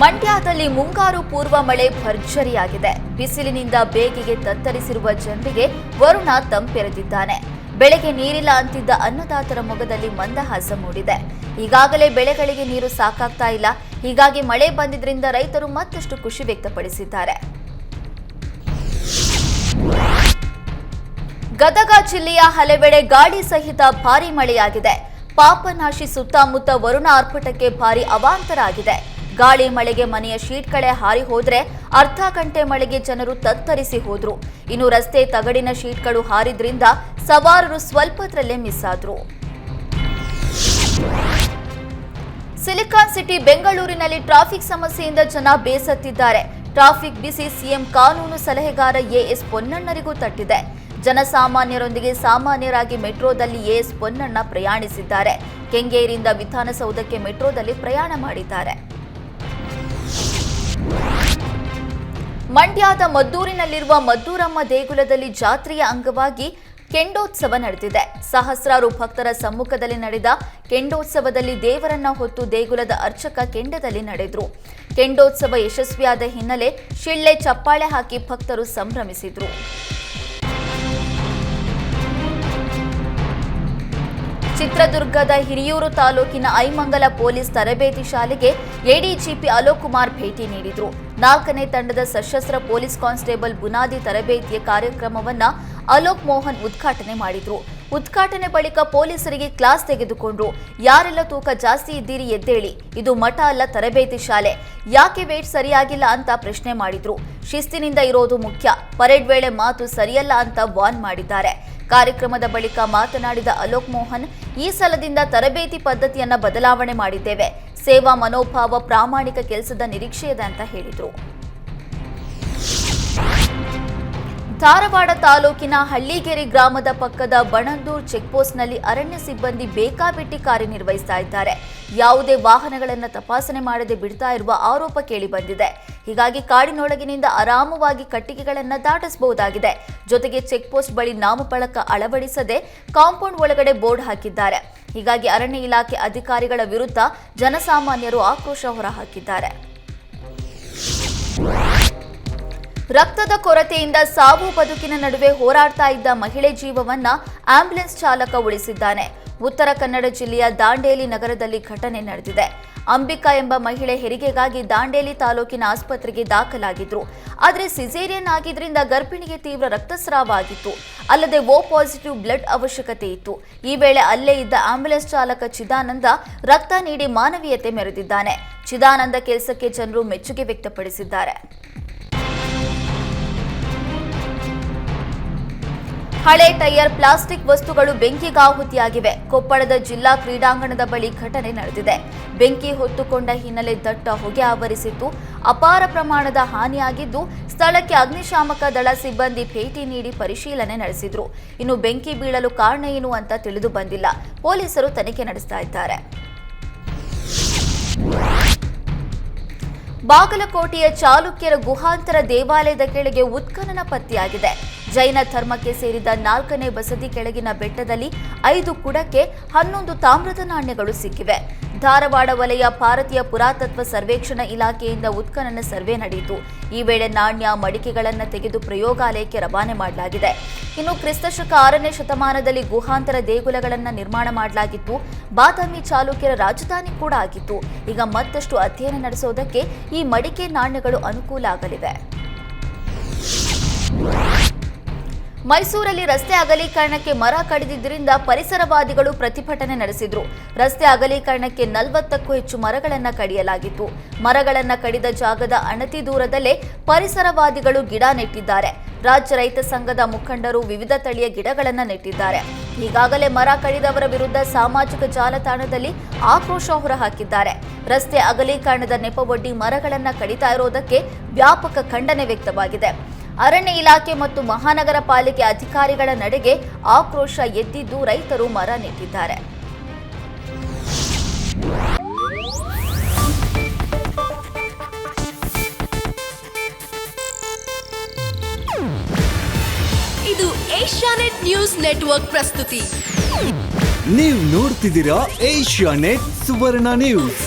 ಮಂಡ್ಯದಲ್ಲಿ ಮುಂಗಾರು ಪೂರ್ವ ಮಳೆ ಭರ್ಜರಿಯಾಗಿದೆ. ಬಿಸಿಲಿನಿಂದ ಬೇಗಿಗೆ ತತ್ತರಿಸಿರುವ ಜನರಿಗೆ ವರುಣ ತಂಪೆರೆದಿದ್ದಾನೆ. ಬೆಳೆಗೆ ನೀರಿಲ್ಲ ಅಂತಿದ್ದ ಅನ್ನದಾತರ ಮೊಗದಲ್ಲಿ ಮಂದಹಾಸ ಮೂಡಿದೆ. ಈಗಾಗಲೇ ಬೆಳೆಗಳಿಗೆ ನೀರು ಸಾಕಾಗ್ತಾ ಇಲ್ಲ. ಹೀಗಾಗಿ ಮಳೆ ಬಂದಿದ್ರಿಂದ ರೈತರು ಮತ್ತಷ್ಟು ಖುಷಿ ವ್ಯಕ್ತಪಡಿಸಿದ್ದಾರೆ. ಗದಗ ಜಿಲ್ಲೆಯ ಹಲವೆಡೆ ಗಾಳಿ ಸಹಿತ ಭಾರಿ ಮಳೆಯಾಗಿದೆ. ಪಾಪನಾಶಿ ಸುತ್ತಮುತ್ತ ವರುಣ ಆರ್ಭಟಕ್ಕೆ ಭಾರಿ ಅವಾಂತರ ಆಗಿದೆ ಗಾಳಿ ಮಳೆಗೆ ಮನೆಯ ಶೀಟ್ಗಳೇ ಹಾರಿ ಹೋದ್ರೆ ಅರ್ಧ ಗಂಟೆ ಮಳೆಗೆ ಜನರು ತತ್ತರಿಸಿ ಹೋದ್ರು. ಇನ್ನು ರಸ್ತೆ ತಗಡಿನ ಶೀಟ್ಗಳು ಹಾರಿದ್ರಿಂದ ಸವಾರರು ಸ್ವಲ್ಪದ್ರಲ್ಲೇ ಮಿಸ್ ಆದ್ರು. ಸಿಲಿಕಾನ್ ಸಿಟಿ ಬೆಂಗಳೂರಿನಲ್ಲಿ ಟ್ರಾಫಿಕ್ ಸಮಸ್ಯೆಯಿಂದ ಜನ ಬೇಸತ್ತಿದ್ದಾರೆ. ಟ್ರಾಫಿಕ್ ಬಿಸಿ ಸಿಎಂ ಕಾನೂನು ಸಲಹೆಗಾರ ಎಎಸ್ ಪೊನ್ನಣ್ಣರಿಗೂ ತಟ್ಟಿದೆ. ಜನಸಾಮಾನ್ಯರೊಂದಿಗೆ ಸಾಮಾನ್ಯರಾಗಿ ಮೆಟ್ರೋದಲ್ಲಿ ಎಎಸ್ ಪೊನ್ನಣ್ಣ ಪ್ರಯಾಣಿಸಿದ್ದಾರೆ. ಕೆಂಗೇರಿಯಿಂದ ವಿಧಾನಸೌಧಕ್ಕೆ ಮೆಟ್ರೋದಲ್ಲಿ ಪ್ರಯಾಣ ಮಾಡಿದ್ದಾರೆ. ಮಂಡ್ಯದ ಮದ್ದೂರಿನಲ್ಲಿರುವ ಮದ್ದೂರಮ್ಮ ದೇಗುಲದಲ್ಲಿ ಜಾತ್ರೆಯ ಅಂಗವಾಗಿ ಕೆಂಡೋತ್ಸವ ನಡೆದಿದೆ. ಸಹಸ್ರಾರು ಭಕ್ತರ ಸಮ್ಮುಖದಲ್ಲಿ ನಡೆದ ಕೆಂಡೋತ್ಸವದಲ್ಲಿ ದೇವರನ್ನ ಹೊತ್ತು ದೇಗುಲದ ಅರ್ಚಕ ಕೆಂಡದಲ್ಲಿ ನಡೆದ್ರು. ಕೆಂಡೋತ್ಸವ ಯಶಸ್ವಿಯಾದ ಹಿನ್ನೆಲೆ ಶಿಳ್ಳೆ ಚಪ್ಪಾಳೆ ಹಾಕಿ ಭಕ್ತರು ಸಂಭ್ರಮಿಸಿದ್ರು. ಚಿತ್ರದುರ್ಗದ ಹಿರಿಯೂರು ತಾಲೂಕಿನ ಐಮಂಗಲ ಪೊಲೀಸ್ ತರಬೇತಿ ಶಾಲೆಗೆ ಎಡಿಜಿಪಿ ಅಲೋಕ್ ಕುಮಾರ್ ಭೇಟಿ ನೀಡಿದ್ರು. ನಾಲ್ಕನೇ ತಂಡದ ಸಶಸ್ತ್ರ ಪೊಲೀಸ್ ಕಾನ್ಸ್ಟೇಬಲ್ ಬುನಾದಿ ತರಬೇತಿಯ ಕಾರ್ಯಕ್ರಮವನ್ನ ಅಲೋಕ್ ಮೋಹನ್ ಉದ್ಘಾಟನೆ ಮಾಡಿದ್ರು. ಉದ್ಘಾಟನೆ ಬಳಿಕ ಪೊಲೀಸರಿಗೆ ಕ್ಲಾಸ್ ತೆಗೆದುಕೊಂಡ್ರು. ಯಾರೆಲ್ಲ ತೂಕ ಜಾಸ್ತಿ ಇದ್ದೀರಿ ಎದ್ದೇಳಿ. ಇದು ಮಠ ಅಲ್ಲ, ತರಬೇತಿ ಶಾಲೆ. ಯಾಕೆ ವೇಟ್ ಸರಿಯಾಗಿಲ್ಲ ಅಂತ ಪ್ರಶ್ನೆ ಮಾಡಿದ್ರು. ಶಿಸ್ತಿನಿಂದ ಇರೋದು ಮುಖ್ಯ. ಪರೇಡ್ ವೇಳೆ ಮಾತು ಸರಿಯಲ್ಲ ಅಂತ ವಾರ್ನ್ ಮಾಡಿದ್ದಾರೆ. ಕಾರ್ಯಕ್ರಮದ ಬಳಿಕ ಮಾತನಾಡಿದ ಅಲೋಕ್ ಮೋಹನ್, ಈ ಸಲದಿಂದ ತರಬೇತಿ ಪದ್ಧತಿಯನ್ನ ಬದಲಾವಣೆ ಮಾಡಿದ್ದೇವೆ. ಸೇವಾ ಮನೋಭಾವ ಪ್ರಾಮಾಣಿಕ ಕೆಲಸದ ನಿರೀಕ್ಷೆ ಇದೆ ಅಂತ ಹೇಳಿದರು. ಧಾರವಾಡ ತಾಲೂಕಿನ ಹಳ್ಳಿಗೆರೆ ಗ್ರಾಮದ ಪಕ್ಕದ ಬಣಂದೂರ್ ಚೆಕ್ಪೋಸ್ಟ್ನಲ್ಲಿ ಅರಣ್ಯ ಸಿಬ್ಬಂದಿ ಬೇಕಾಬಿಟ್ಟಿ ಕಾರ್ಯನಿರ್ವಹಿಸ್ತಾ ಇದ್ದಾರೆ. ಯಾವುದೇ ವಾಹನಗಳನ್ನು ತಪಾಸಣೆ ಮಾಡದೆ ಬಿಡ್ತಾ ಇರುವ ಆರೋಪ ಕೇಳಿಬಂದಿದೆ. ಹೀಗಾಗಿ ಕಾಡಿನೊಳಗಿನಿಂದ ಆರಾಮವಾಗಿ ಕಟ್ಟಿಗೆಗಳನ್ನು ದಾಟಿಸಬಹುದಾಗಿದೆ. ಜೊತೆಗೆ ಚೆಕ್ಪೋಸ್ಟ್ ಬಳಿ ನಾಮಫಲಕ ಅಳವಡಿಸದೆ ಕಾಂಪೌಂಡ್ ಒಳಗಡೆ ಬೋರ್ಡ್ ಹಾಕಿದ್ದಾರೆ. ಹೀಗಾಗಿ ಅರಣ್ಯ ಇಲಾಖೆ ಅಧಿಕಾರಿಗಳ ವಿರುದ್ಧ ಜನಸಾಮಾನ್ಯರು ಆಕ್ರೋಶ ಹೊರಹಾಕಿದ್ದಾರೆ. ರಕ್ತದ ಕೊರತೆಯಿಂದ ಸಾವು ಬದುಕಿನ ನಡುವೆ ಹೋರಾಡ್ತಾ ಇದ್ದ ಮಹಿಳೆ ಜೀವವನ್ನ ಆಂಬ್ಯುಲೆನ್ಸ್ ಚಾಲಕ ಉಳಿಸಿದ್ದಾನೆ. ಉತ್ತರ ಕನ್ನಡ ಜಿಲ್ಲೆಯ ದಾಂಡೇಲಿ ನಗರದಲ್ಲಿ ಘಟನೆ ನಡೆದಿದೆ. ಅಂಬಿಕಾ ಎಂಬ ಮಹಿಳೆ ಹೆರಿಗೆಗಾಗಿ ದಾಂಡೇಲಿ ತಾಲೂಕಿನ ಆಸ್ಪತ್ರೆಗೆ ದಾಖಲಾಗಿದ್ರು. ಆದರೆ ಸಿಸೇರಿಯನ್ ಆಗಿದ್ರಿಂದ ಗರ್ಭಿಣಿಗೆ ತೀವ್ರ ರಕ್ತಸ್ರಾವ ಆಗಿತ್ತು ಅಲ್ಲದೆ ಓ ಪಾಸಿಟಿವ್ ಬ್ಲಡ್ ಅವಶ್ಯಕತೆ ಇತ್ತು. ಈ ವೇಳೆ ಅಲ್ಲೇ ಇದ್ದ ಆಂಬ್ಯುಲೆನ್ಸ್ ಚಾಲಕ ಚಿದಾನಂದ ರಕ್ತ ನೀಡಿ ಮಾನವೀಯತೆ ಮೆರೆದಿದ್ದಾನೆ. ಚಿದಾನಂದ ಕೆಲಸಕ್ಕೆ ಜನರು ಮೆಚ್ಚುಗೆ ವ್ಯಕ್ತಪಡಿಸಿದ್ದಾರೆ. ಹಳೆ ಟೈರ್ ಪ್ಲಾಸ್ಟಿಕ್ ವಸ್ತುಗಳು ಬೆಂಕಿಗಾಹುತಿಯಾಗಿವೆ. ಕೊಪ್ಪಳದ ಜಿಲ್ಲಾ ಕ್ರೀಡಾಂಗಣದ ಬಳಿ ಘಟನೆ ನಡೆದಿದೆ. ಬೆಂಕಿ ಹೊತ್ತುಕೊಂಡ ಹಿನ್ನೆಲೆ ದಟ್ಟ ಹೊಗೆ ಆವರಿಸಿದ್ದು ಅಪಾರ ಪ್ರಮಾಣದ ಹಾನಿಯಾಗಿದ್ದು, ಸ್ಥಳಕ್ಕೆ ಅಗ್ನಿಶಾಮಕ ದಳ ಸಿಬ್ಬಂದಿ ಭೇಟಿ ನೀಡಿ ಪರಿಶೀಲನೆ ನಡೆಸಿದ್ರು. ಇನ್ನು ಬೆಂಕಿ ಬೀಳಲು ಕಾರಣ ಏನು ಅಂತ ತಿಳಿದು ಬಂದಿಲ್ಲ. ಪೊಲೀಸರು ತನಿಖೆ ನಡೆಸ್ತಾ ಇದ್ದಾರೆ. ಬಾಗಲಕೋಟೆಯ ಚಾಲುಕ್ಯರ ಗುಹಾಂತರ ದೇವಾಲಯದ ಕೆಳಗೆ ಉತ್ಖನನ ಪತ್ತೆಯಾಗಿದೆ. ಜೈನ ಧರ್ಮಕ್ಕೆ ಸೇರಿದ ನಾಲ್ಕನೇ ಬಸದಿ ಕೆಳಗಿನ ಬೆಟ್ಟದಲ್ಲಿ ಐದು ಕುಡಕ್ಕೆ ಹನ್ನೊಂದು ತಾಮ್ರದ ನಾಣ್ಯಗಳು ಸಿಕ್ಕಿವೆ. ಧಾರವಾಡ ವಲಯ ಭಾರತೀಯ ಪುರಾತತ್ವ ಸರ್ವೇಕ್ಷಣಾ ಇಲಾಖೆಯಿಂದ ಉತ್ಖನನ ಸರ್ವೆ ನಡೆಯಿತು. ಈ ವೇಳೆ ನಾಣ್ಯ, ಮಡಿಕೆಗಳನ್ನು ತೆಗೆದು ಪ್ರಯೋಗಾಲಯಕ್ಕೆ ರವಾನೆ ಮಾಡಲಾಗಿದೆ. ಇನ್ನು ಕ್ರಿಸ್ತಶಕ ಆರನೇ ಶತಮಾನದಲ್ಲಿ ಗುಹಾಂತರ ದೇಗುಲಗಳನ್ನು ನಿರ್ಮಾಣ ಮಾಡಲಾಗಿತ್ತು. ಬಾದಾಮಿ ಚಾಲುಕ್ಯರ ರಾಜಧಾನಿ ಕೂಡ ಆಗಿತ್ತು. ಈಗ ಮತ್ತಷ್ಟು ಅಧ್ಯಯನ ನಡೆಸೋದಕ್ಕೆ ಈ ಮಡಿಕೆ ನಾಣ್ಯಗಳು ಅನುಕೂಲ ಆಗಲಿವೆ. ಮೈಸೂರಲ್ಲಿ ರಸ್ತೆ ಅಗಲೀಕರಣಕ್ಕೆ ಮರ ಕಡಿದಿದ್ದರಿಂದ ಪರಿಸರವಾದಿಗಳು ಪ್ರತಿಭಟನೆ ನಡೆಸಿದ್ರು. ರಸ್ತೆ ಅಗಲೀಕರಣಕ್ಕೆ ನಲವತ್ತಕ್ಕೂ ಹೆಚ್ಚು ಮರಗಳನ್ನು ಕಡಿಯಲಾಗಿತ್ತು. ಮರಗಳನ್ನು ಕಡಿದ ಜಾಗದ ಅಣತಿ ದೂರದಲ್ಲೇ ಪರಿಸರವಾದಿಗಳು ಗಿಡ ನೆಟ್ಟಿದ್ದಾರೆ. ರಾಜ್ಯ ರೈತ ಸಂಘದ ಮುಖಂಡರು ವಿವಿಧ ತಳಿಯ ಗಿಡಗಳನ್ನು ನೆಟ್ಟಿದ್ದಾರೆ. ಈಗಾಗಲೇ ಮರ ಕಡಿದವರ ವಿರುದ್ಧ ಸಾಮಾಜಿಕ ಜಾಲತಾಣದಲ್ಲಿ ಆಕ್ರೋಶ ಹೊರಹಾಕಿದ್ದಾರೆ. ರಸ್ತೆ ಅಗಲೀಕರಣದ ನೆಪವೊಡ್ಡಿ ಮರಗಳನ್ನು ಕಡಿತಾ ಇರೋದಕ್ಕೆ ವ್ಯಾಪಕ ಖಂಡನೆ ವ್ಯಕ್ತವಾಗಿದೆ. ಅರಣ್ಯ ಇಲಾಖೆ ಮತ್ತು ಮಹಾನಗರ ಪಾಲಿಕೆ ಅಧಿಕಾರಿಗಳ ನಡೆಗೆ ಆಕ್ರೋಶ ಎದ್ದಿದ್ದು ರೈತರು ಮರ ನೆಟ್ಟಿದ್ದಾರೆ. ಇದು ಏಷ್ಯಾನೆಟ್ ನ್ಯೂಸ್ ನೆಟ್ವರ್ಕ್ ಪ್ರಸ್ತುತಿ. ನೀವು ನೋಡ್ತಿದ್ದೀರಾ ಏಷ್ಯಾ ನೆಟ್ ಸುವರ್ಣ ನ್ಯೂಸ್.